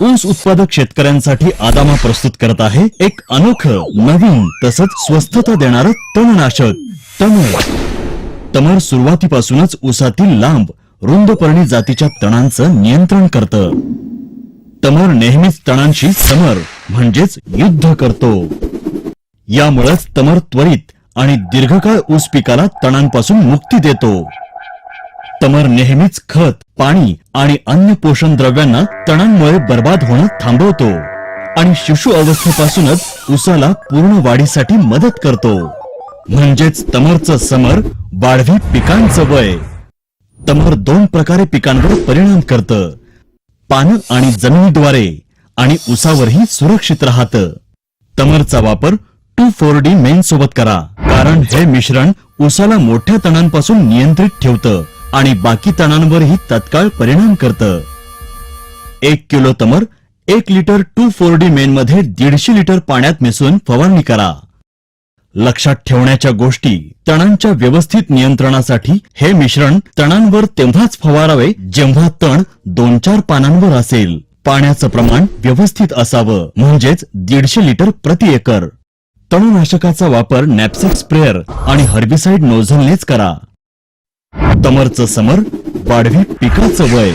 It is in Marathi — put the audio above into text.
ऊस उत्पादक शेतकऱ्यांसाठी आदामा प्रस्तुत करत आहे एक अनोखं नवीन तसंच स्वस्थता देणारं तणनाशक तमर तमर सुरुवातीपासूनच ऊसातील लांब रुंदपर्णी जातीच्या तणांचं नियंत्रण करतं. तमर नेहमीच तणांशी समर म्हणजेच युद्ध करतो. यामुळेच तमर त्वरित आणि दीर्घकाळ ऊस पिकाला तणांपासून मुक्ती देतो. तमर नेहमीच खत पाणी आणि अन्य पोषण द्रव्यांना तणांमुळे बर्बाद होणं थांबवतो. आणि शिशु अवस्थेपासूनच उसाला पूर्ण वाढीसाठी मदत करतो. म्हणजेच तमरचं समर वाढवी पिकांचं वय. तमर दोन प्रकारे पिकांवर परिणाम करतं. पानं आणि जमिनीद्वारे आणि उसावरही सुरक्षित राहतं. तमरचा वापर टू फोर डी मेन सोबत करा कारण हे मिश्रण उसाला मोठ्या तणांपासून नियंत्रित ठेवतं. आणि बाकी तणांवरही तत्काळ परिणाम करतं. एक किलो तमर एक लिटर टू फोर डी मेन मध्ये दीडशे लिटर पाण्यात मिसळून फवारणी करा. लक्षात ठेवण्याच्या गोष्टी तणांच्या व्यवस्थित नियंत्रणासाठी हे मिश्रण तणांवर तेव्हाच फवारावे जेव्हा तण दोन चार पानांवर असेल. पाण्याचं प्रमाण व्यवस्थित असावं म्हणजेच दीडशे लिटर प्रति एकर. तणनाशकाचा वापर नॅपसेक स्प्रेअर आणि हर्बिसाइड नोझलनेच करा. तमरचं समर वाढवी पिकाचं वय.